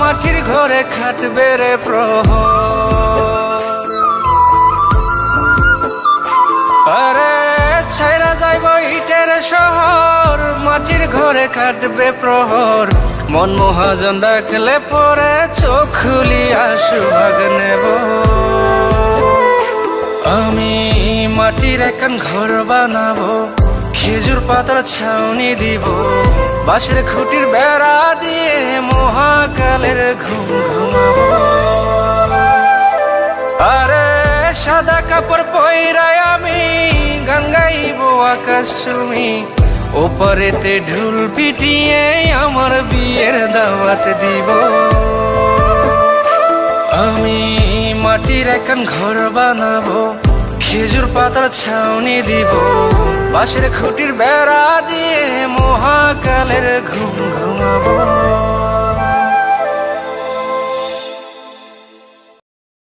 মাটির ঘরে খাটবে রে প্রহর। আরে, ছাইরা যাইব ইটের শহর, মাটির ঘরে কাটবে প্রহর। মন মহাজন ডাকলে পরে চোখ খুলিয়া সুভাগ নেব। আমি মাটির এখন ঘর বানাবো, খেজুর পাতার ছাউনি দিব, বাঁশের খুঁটির বেড়া দিয়ে ঘুম ঘুমাবো আরে সাদা কাপড় পইরায় আমি গান গাইব আকাশ চুমি। ওপরেতে ঢুল পিটিয়ে আমার বিয়ের দাওয়াত দিব। আমি মাটির এখন ঘর বানাবো, খেজুর পাতার ছাউনি দিব। বাঁশের খুঁটির বেড়া দিয়ে মহাকালের ঘুম ঘুমাবো।